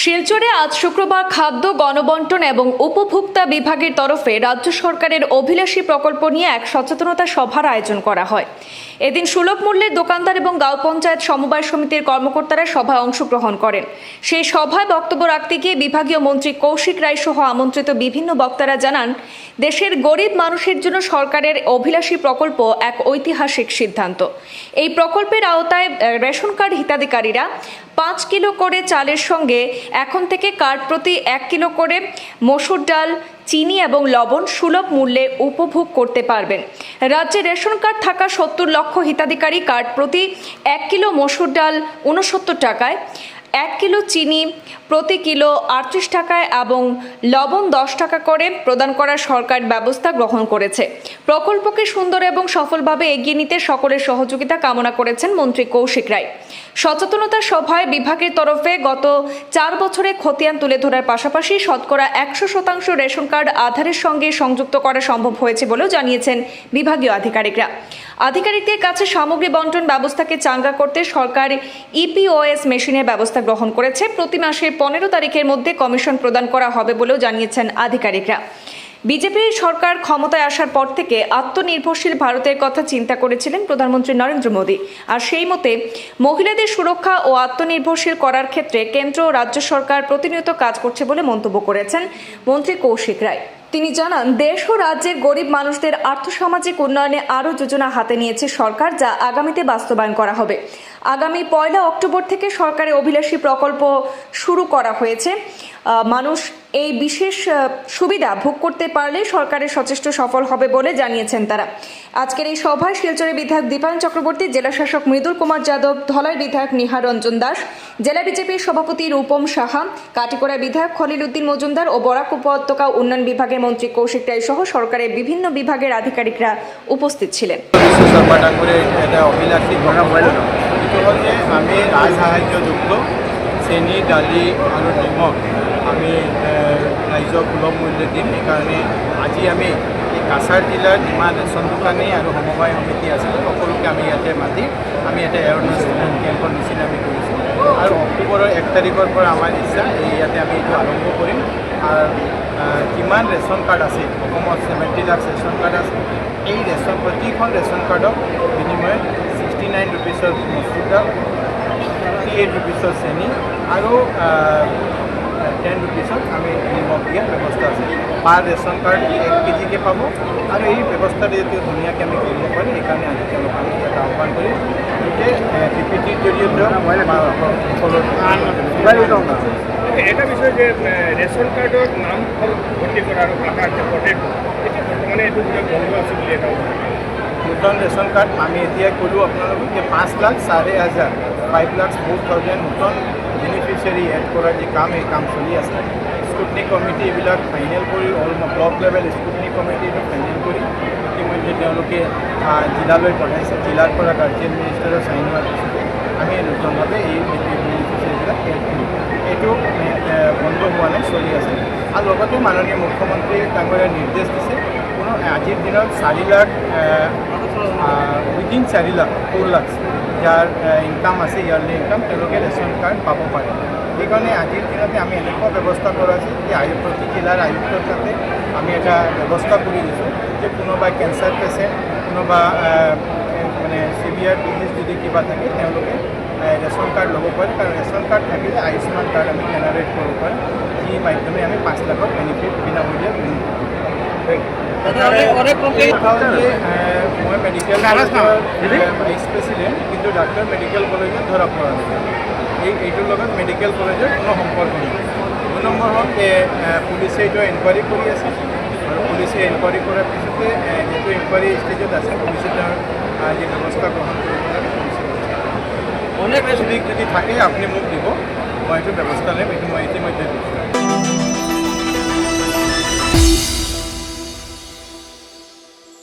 শিলচরে আজ শুক্রবার খাদ্য, গণবন্টন এবং উপভোক্তা বিভাগের তরফে রাজ্য সরকারের অভিলাষী প্রকল্প নিয়ে এক সচেতনতা সভার আয়োজন করা হয়। এদিন সুলভ মূল্যের দোকানদার এবং গাঁও পঞ্চায়েত সমবায় সমিতির কর্মকর্তারা সভায় অংশগ্রহণ করেন। সেই সভায় বক্তব্য রাখতে গিয়ে বিভাগীয় মন্ত্রী কৌশিক রায় সহ আমন্ত্রিত বিভিন্ন বক্তারা জানান, দেশের গরিব মানুষের জন্য সরকারের অভিলাষী প্রকল্প এক ঐতিহাসিক সিদ্ধান্ত। এই প্রকল্পের আওতায় রেশন কার্ড হিতাধিকারীরা পাঁচ কিলো করে চালের সঙ্গে এখন থেকে কার্ড প্রতি এক কিলো করে মসুর ডাল, চিনি এবং লবণ সুলভ মূল্যে উপভোগ করতে পারবেন। রাজ্যে রেশন কার্ড থাকা সত্তর লক্ষ হিতাধিকারী কার্ড প্রতি এক কিলো মসুর ডাল উনসত্তর টাকায়। এক কিলো চিনি, প্রতি কিলো আটত্রিশ টাকায় এবং লবণ দশ টাকা করে প্রদান করার সরকার ব্যবস্থা গ্রহণ করেছে। প্রকল্পকে সুন্দর এবং সফলভাবে এগিয়ে নিতে সকলের সহযোগিতা কামনা করেছেন মন্ত্রী কৌশিক রায়। সচেতনতা সভায় বিভাগের তরফে গত চার বছরে খতিয়ান তুলে ধরার পাশাপাশি শতকরা একশো শতাংশ রেশন কার্ড আধারের সঙ্গে সংযুক্ত করা সম্ভব হয়েছে বলেও জানিয়েছেন বিভাগীয় আধিকারিকরা। আধিকারিকদের কাছে সামগ্রী বন্টন ব্যবস্থাকে চাঙ্গা করতে সরকার ইপিওএস মেশিনের ব্যবস্থা গ্রহণ করেছে। প্রতি মাসের পনেরো তারিখের মধ্যে কমিশন প্রদান করা হবে বলেও জানিয়েছেন আধিকারিকরা। বিজেপির সরকার ক্ষমতায় আসার পর থেকে আত্মনির্ভরশীল ভারতের কথা চিন্তা করেছিলেন প্রধানমন্ত্রী নরেন্দ্র মোদী। আর সেই মতে, মহিলাদের সুরক্ষা ও আত্মনির্ভরশীল করার ক্ষেত্রে কেন্দ্র ও রাজ্য সরকার প্রতিনিয়ত কাজ করছে বলে মন্তব্য করেছেন মন্ত্রী কৌশিক রায়। তিনি জানান, দেশ ও রাজ্যের গরিব মানুষদের আর্থসামাজিক উন্নয়নে আরও যোজনা হাতে নিয়েছে সরকার যা আগামীতে বাস্তবায়ন করা হবে। আগামী পয়লা অক্টোবর থেকে সরকারের অভিলাষী প্রকল্প শুরু করা হয়েছে। মানুষ এই বিশেষ সুবিধা ভোগ করতে পারলে সরকারের সচেষ্ট সফল হবে বলে জানিয়েছেন তারা। আজকের এই সভায় শিলচরের বিধায়ক দীপায়ন চক্রবর্তী, জেলা শাসক মৃদুল কুমার যাদব ধলাই বিধায়ক নিহার রঞ্জন দাস, জেলা বিজেপির সভাপতি রূপম সাহা কাটিকোড়া বিধায়ক খলিল উদ্দিন মজুমদার ও বরাক উপত্যকা উন্নয়ন বিভাগের মন্ত্রী কৌশিক রায় সহ সরকারের বিভিন্ন বিভাগের আধিকারিকরা উপস্থিত ছিলেন। আমি ৰাজ সাহায্যযুক্ত চেনি দালি আৰু নিমখ আমি ৰাইজক সুলভ মূল্যে দিম। সেইকাৰণে আজি আমি এই কাছাৰ জিলাৰ যিমান ৰেচন দোকানী আৰু সমবায় সমিতি আছে, সকলোকে আমি ইয়াতে মাতি, আমি ইয়াতে এৱাৰনেছ কেম্পৰ নিচিনা আমি কৰিছোঁ। আৰু অক্টোবৰৰ এক তাৰিখৰ পৰা আমাৰ ইচ্ছা, এই ইয়াতে আমি এইটো আৰম্ভ কৰিম। আৰু কিমান ৰেচন কাৰ্ড আছে, অসমত ছেভেণ্টি লাখ ৰেচন কাৰ্ড আছে, এই ৰেচন, প্ৰতিখন ৰেচন কাৰ্ডক বিনিময়ত ছিক্সটি নাইন ৰুপিছৰ মচুৰ দাল ফিফটি এইট ৰুপিছৰ চেনি আৰু টেন ৰুপিছত আমি নিমখ দিয়াৰ ব্যৱস্থা আছে। পাৰ ৰেচন কাৰ্ড এক কেজিকৈ পাব আৰু এই ব্যৱস্থাটো যদি ধুনীয়াকৈ আমি কৰিব পাৰোঁ সেইকাৰণে আজি তেওঁলোকক আমি এটা আহ্বান কৰিম। গতিকে পি পি টিৰ জৰিয়তে এটা বিষয় যে ৰেচন কাৰ্ডৰ নাম ভৰ্তি কৰা আৰু আধাৰ যে পৰ্টেলটো এতিয়া বৰ্তমানে এইটো বন্ধ আছে বুলি এটা নতুন ৰেচন কাৰ্ড আমি এতিয়া ক'লোঁ আপোনালোকক যে পাঁচ লাখ চাৰি হাজাৰ ফাইভ লাখ ফ'ৰ থাউজেণ্ড নতুন বেনিফিচিয়াৰী এড কৰাৰ যি কাম, এই কাম চলি আছে। স্কুটনি কমিটি এইবিলাক ফাইনেল কৰি, all block level scrutiny committee final কৰি ইতিমধ্যে তেওঁলোকে জিলালৈ পঠাইছে। জিলাৰ পৰা কাৰ্যিয়েল মিনিষ্টাৰৰ চাইন হোৱাৰ আমি নতুনভাৱে এই বেনিফিচিয়াৰীবিলাক এইটো বন্ধ হোৱা নাই, চলি আছে। আৰু লগতে মাননীয় মুখ্যমন্ত্ৰী ডাঙৰীয়াই নিৰ্দেশ দিছে, কোনো আজিৰ দিনত চাৰি লাখ উইদিন চাৰি লাখ ফ'ৰ লাখ যাৰ ইনকাম আছে ইয়াৰলি ইনকাম তেওঁলোকে ৰেচন কাৰ্ড পাব পাৰে। সেইকাৰণে আজিৰ দিনতে আমি এনেকুৱা ব্যৱস্থা কৰা আছে যে আয়ু প্ৰতি জিলাৰ আয়ুক্তৰ তাতে আমি এটা ব্যৱস্থা কৰি দিছোঁ যে কোনোবা কেঞ্চাৰ পেচেণ্ট কোনোবা মানে চিভিয়াৰ ডিজিজ যদি কিবা থাকে তেওঁলোকে ৰেচন কাৰ্ড ল'ব পাৰে। কাৰণ ৰেচন কাৰ্ড থাকিলে আয়ুষ্মান কাৰ্ড আমি জেনেৰেট কৰিব পাৰিম যি মাধ্যমে আমি পাঁচ লাখৰ বেনিফিট বিনামূলীয়া এ, মই মেডিকেল কলেজৰ ভাইচ প্ৰেচিডেণ্ট কিন্তু ডাক্তৰ মেডিকেল কলেজত ধৰা পৰা এই এইটোৰ লগত মেডিকেল কলেজৰ কোনো সম্পৰ্ক নাই। দুই নম্বৰ হ'ল পুলিচে এইটো এনকুৱাৰী কৰি আছে আৰু পুলিচে এনকুৱাৰী কৰাৰ পিছতে যিটো এনকুৱাৰী ষ্টেজত আছে পুলিচে তেওঁৰ যি ব্যৱস্থা গ্ৰহণ কৰিব লাগে পুলিচে অনেক যদি যদি থাকে, আপুনি মোক দিব, মই এইটো ব্যৱস্থা ল'ম, এইটো মই ইতিমধ্যে দিছোঁ।